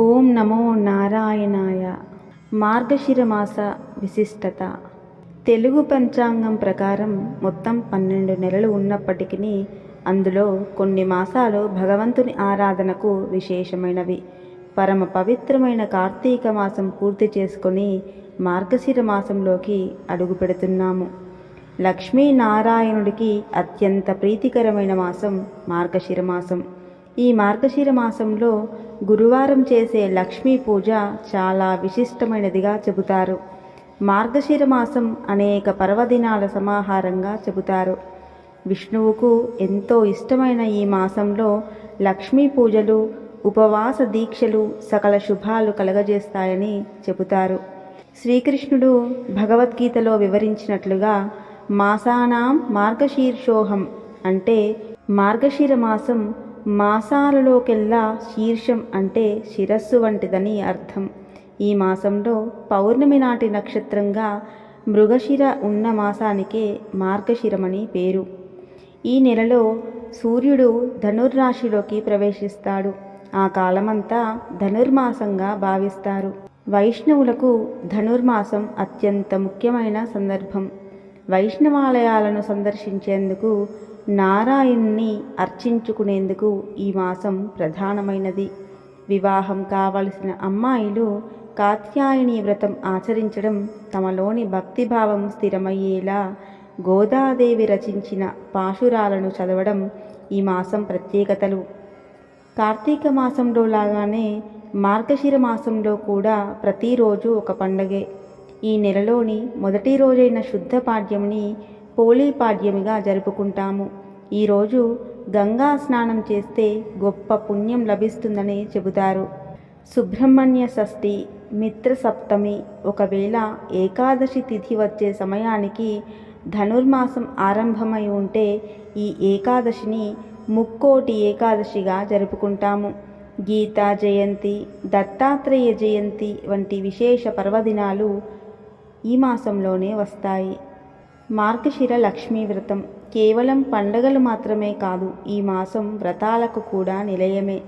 ఓం నమో నారాయణాయ. మార్గశిరమాస విశిష్టత. తెలుగు పంచాంగం ప్రకారం మొత్తం పన్నెండు నెలలు ఉన్నప్పటికీ అందులో కొన్ని మాసాలు భగవంతుని ఆరాధనకు విశేషమైనవి. పరమ పవిత్రమైన కార్తీక మాసం పూర్తి చేసుకొని మార్గశిర మాసంలోకి అడుగు పెడుతున్నాము. లక్ష్మీనారాయణుడికి అత్యంత ప్రీతికరమైన మాసం మార్గశిర మాసం ఈ మార్గశిర మాసంలో గురువారం చేసే లక్ష్మీ పూజ చాలా విశిష్టమైనదిగా చెబుతారు. మార్గశిర మాసం అనేక పర్వదినాల సమాహారంగా చెబుతారు. విష్ణువుకు ఎంతో ఇష్టమైన ఈ మాసంలో లక్ష్మీ పూజలు ఉపవాస దీక్షలు సకల శుభాలు కలగజేస్తాయని చెబుతారు. శ్రీకృష్ణుడు భగవద్గీతలో వివరించినట్లుగా మాసానాం మార్గశీర్షోహం అంటే మార్గశిర మాసం మాసాలలోకెల్లా శీర్షం అంటే శిరస్సు వంటిదని అర్థం. ఈ మాసంలో పౌర్ణమి నాటి నక్షత్రంగా మృగశిర ఉన్న మాసానికే మార్గశిరమని పేరు. ఈ నెలలో సూర్యుడు ధనుర్రాశిలోకి ప్రవేశిస్తాడు. ఆ కాలమంతా ధనుర్మాసంగా భావిస్తారు. వైష్ణవులకు ధనుర్మాసం అత్యంత ముఖ్యమైన సందర్భం. వైష్ణవాలయాలను సందర్శించేందుకు నారాయణ్ణి అర్చించుకునేందుకు ఈ మాసం ప్రధానమైనది. వివాహం కావలసిన అమ్మాయిలు కాత్యాయని వ్రతం ఆచరించడం తమలోని భక్తిభావం స్థిరమయ్యేలా గోదాదేవి రచించిన పాశురాలను చదవడం ఈ మాసం ప్రత్యేకతలు. కార్తీక మాసంలో లాగానే మార్గశిర మాసంలో కూడా ప్రతిరోజు ఒక పండగే. ఈ నెలలోని మొదటి రోజైన శుద్ధ పాడ్యంని పోలీ పాడ్యమిగా జరుపుకుంటాము ఈరోజు గంగా స్నానం చేస్తే గొప్ప పుణ్యం లభిస్తుందని చెబుతారు. సుబ్రహ్మణ్య షష్ఠి మిత్ర సప్తమి ఒకవేళ ఏకాదశి తిథి వచ్చే సమయానికి ధనుర్మాసం ఆరంభమై ఉంటే ఈ ఏకాదశిని ముక్కోటి ఏకాదశిగా జరుపుకుంటాము. గీతా జయంతి దత్తాత్రేయ జయంతి వంటి విశేష పర్వదినాలు ఈ మాసంలోనే వస్తాయి. మార్గశిర లక్ష్మీ వ్రతం. కేవలం పండగలు మాత్రమే కాదు ఈ మాసం వ్రతాలకు కూడా నిలయమే.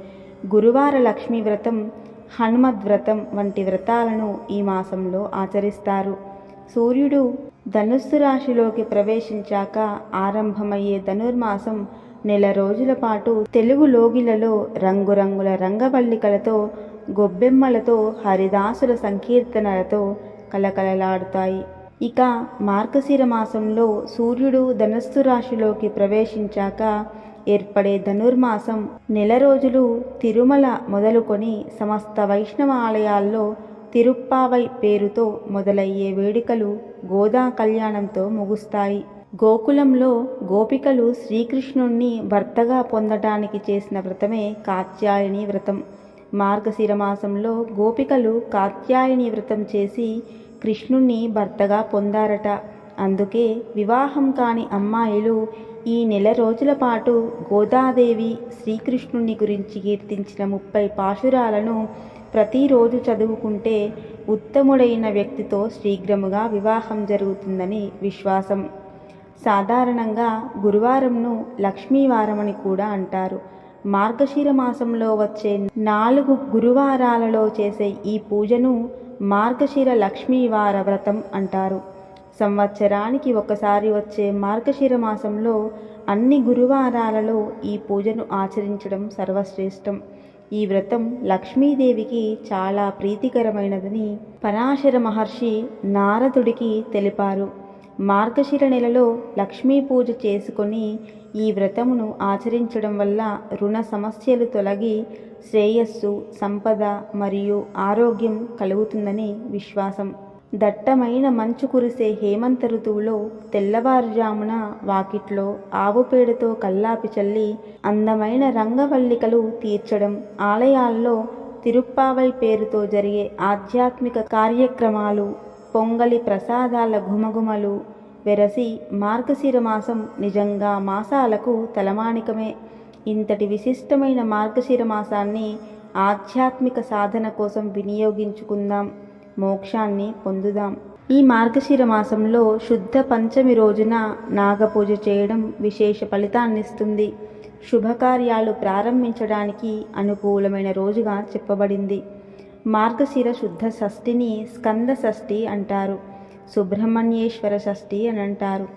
గురువార లక్ష్మీ వ్రతం హనుమద్ వ్రతం వంటి వ్రతాలను ఈ మాసంలో ఆచరిస్తారు. సూర్యుడు ధనుస్సు రాశిలోకి ప్రవేశించాక ఆరంభమయ్యే ధనుర్మాసం నెల రోజుల పాటు తెలుగు లోగిలలో రంగురంగుల రంగవల్లికలతో గొబ్బెమ్మలతో హరిదాసుల సంకీర్తనలతో కలకలలాడుతాయి. ఇక మార్గశిర మాసంలో సూర్యుడు ధనస్సు రాశిలోకి ప్రవేశించాక ఏర్పడే ధనుర్మాసం నెల రోజులు తిరుమల మొదలుకొని సమస్త వైష్ణవ ఆలయాల్లో తిరుప్పావై పేరుతో మొదలయ్యే వేడుకలు గోదా కళ్యాణంతో ముగుస్తాయి. గోకులంలో గోపికలు శ్రీకృష్ణుణ్ణి భర్తగా పొందటానికి చేసిన వ్రతమే కాత్యాయని వ్రతం. మార్గశిర మాసంలో గోపికలు కాత్యాయని వ్రతం చేసి కృష్ణుణ్ణి భర్తగా పొందారట. అందుకే వివాహం కాని అమ్మాయిలు ఈ నెల రోజుల పాటు గోదాదేవి శ్రీకృష్ణుని గురించి కీర్తించిన ముప్పై పాశురాలను ప్రతిరోజు చదువుకుంటే ఉత్తముడైన వ్యక్తితో శీఘ్రముగా వివాహం జరుగుతుందని విశ్వాసం. సాధారణంగా గురువారంను లక్ష్మీవారమని కూడా అంటారు. మార్గశిర మాసంలో వచ్చే నాలుగు గురువారాలలో చేసే ఈ పూజను మార్గశిర లక్ష్మీవార వ్రతం అంటారు. సంవత్సరానికి ఒకసారి వచ్చే మార్గశిర మాసంలో అన్ని గురువారాలలో ఈ పూజను ఆచరించడం సర్వశ్రేష్టం. ఈ వ్రతం లక్ష్మీదేవికి చాలా ప్రీతికరమైనదని పరాశర మహర్షి నారదుడికి తెలిపారు. మార్గశిర నెలలో లక్ష్మీ పూజ చేసుకొని ఈ వ్రతమును ఆచరించడం వల్ల రుణ సమస్యలు తొలగి శ్రేయస్సు సంపద మరియు ఆరోగ్యం కలుగుతుందని విశ్వాసం. దట్టమైన మంచు కురిసే హేమంత ఋతువులో తెల్లవారుజామున వాకిట్లో ఆవు పేడతో కల్లాపి చల్లి అందమైన రంగవల్లికలు తీర్చడం ఆలయాల్లో తిరుప్పావై పేరుతో జరిగే ఆధ్యాత్మిక కార్యక్రమాలు పొంగలి ప్రసాదాల ఘుమఘుమలు వెరసి మార్గశిర మాసం నిజంగా మాసాలకు తలమానికమే. ఇంతటి విశిష్టమైన మార్గశిర మాసాన్ని ఆధ్యాత్మిక సాధన కోసం వినియోగించుకుందాం మోక్షాన్ని పొందుదాం. ఈ మార్గశిర మాసంలో శుద్ధ పంచమి రోజున నాగపూజ చేయడం విశేష ఫలితాన్నిస్తుంది. శుభకార్యాలు ప్రారంభించడానికి అనుకూలమైన రోజుగా చెప్పబడింది. మార్గశిర శుద్ధ షష్ఠిని స్కంద షష్ఠి అంటారు సుబ్రహ్మణ్యేశ్వర షష్ఠి అని అంటారు.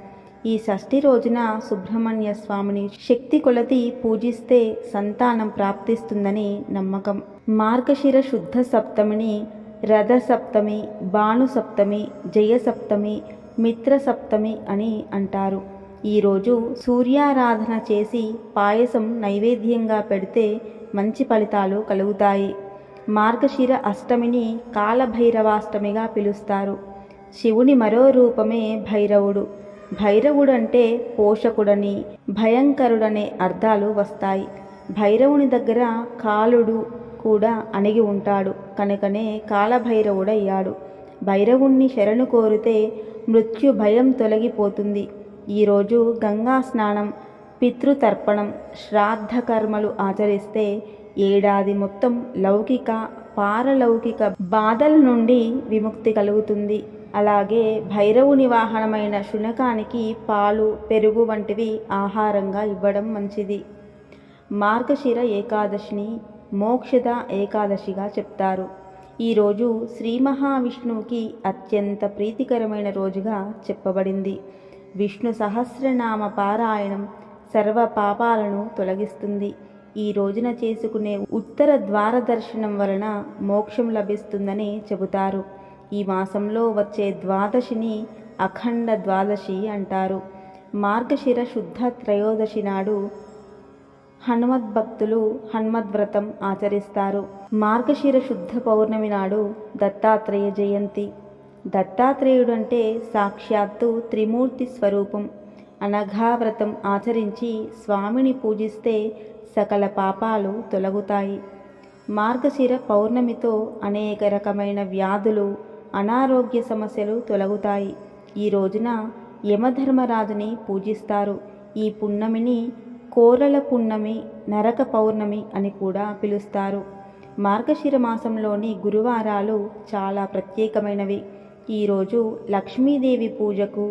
ఈ షష్ఠి రోజున సుబ్రహ్మణ్య స్వామిని శక్తి కొలతి పూజిస్తే సంతానం ప్రాప్తిస్తుందని నమ్మకం. మార్గశిర శుద్ధ సప్తమిని రథ సప్తమి భాను సప్తమి జయ సప్తమి మిత్ర సప్తమి అని అంటారు. ఈరోజు సూర్యారాధన చేసి పాయసం నైవేద్యంగా పెడితే మంచి ఫలితాలు కలుగుతాయి. మార్గశిర అష్టమిని కాలభైరవాష్టమిగా పిలుస్తారు. శివుని మరో రూపమే భైరవుడు. భైరవుడంటే పోషకుడని భయంకరుడనే అర్థాలు వస్తాయి. భైరవుని దగ్గర కాలుడు కూడా అణిగి ఉంటాడు. కనుకనే కాలభైరవుడయ్యాడు. భైరవుణ్ణి శరణు కోరితే మృత్యు భయం తొలగిపోతుంది. ఈరోజు గంగా స్నానం పితృతర్పణం శ్రాద్ధ కర్మలు ఆచరిస్తే ఏడాది మొత్తం లౌకిక పారలౌకిక బాధల నుండి విముక్తి కలుగుతుంది. అలాగే భైరవుని వాహనమైన శునకానికి పాలు పెరుగు వంటివి ఆహారంగా ఇవ్వడం మంచిది. మార్గశిర ఏకాదశిని మోక్షద ఏకాదశిగా చెప్తారు. ఈరోజు శ్రీ మహావిష్ణువుకి అత్యంత ప్రీతికరమైన రోజుగా చెప్పబడింది. విష్ణు సహస్రనామ పారాయణం సర్వ పాపాలను తొలగిస్తుంది. ఈ రోజున చేసుకునే ఉత్తర ద్వార దర్శనం వలన మోక్షం లభిస్తుందని చెబుతారు. ఈ మాసంలో వచ్చే ద్వాదశిని అఖండ ద్వాదశి అంటారు. మార్గశిర శుద్ధ త్రయోదశి నాడు హనుమద్భక్తులు హనుమద్వ్రతం ఆచరిస్తారు. మార్గశిర శుద్ధ పౌర్ణమి నాడు దత్తాత్రేయ జయంతి. దత్తాత్రేయుడు అంటే సాక్షాత్తు త్రిమూర్తి స్వరూపం. అనఘావ్రతం ఆచరించి స్వామిని పూజిస్తే సకల పాపాలు తొలగుతాయి. మార్గశిర పౌర్ణమితో అనేక రకమైన వ్యాధులు అనారోగ్య సమస్యలు తొలగుతాయి. ఈ రోజున యమధర్మరాజుని పూజిస్తారు. ఈ పున్నమిని కోరల పున్నమి నరక పౌర్ణమి అని కూడా పిలుస్తారు. మార్గశిర మాసంలోని గురువారాలు చాలా ప్రత్యేకమైనవి. ఈరోజు లక్ష్మీదేవి పూజకు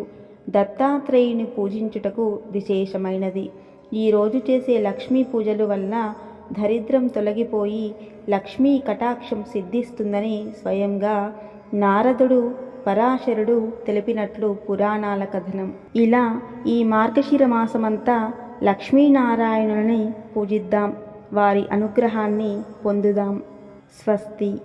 దత్తాత్రేయుని పూజించుటకు విశేషమైనది. ఈరోజు చేసే లక్ష్మీ పూజలు వల్ల దరిద్రం తొలగిపోయి లక్ష్మీ కటాక్షం సిద్ధిస్తుందని స్వయంగా నారదుడు పరాశరుడు తెలిపినట్లు పురాణాల కథనం. ఇలా ఈ మార్గశిర మాసమంతా లక్ష్మీనారాయణుని పూజిద్దాం. వారి అనుగ్రహాన్ని పొందుదాం. స్వస్తి.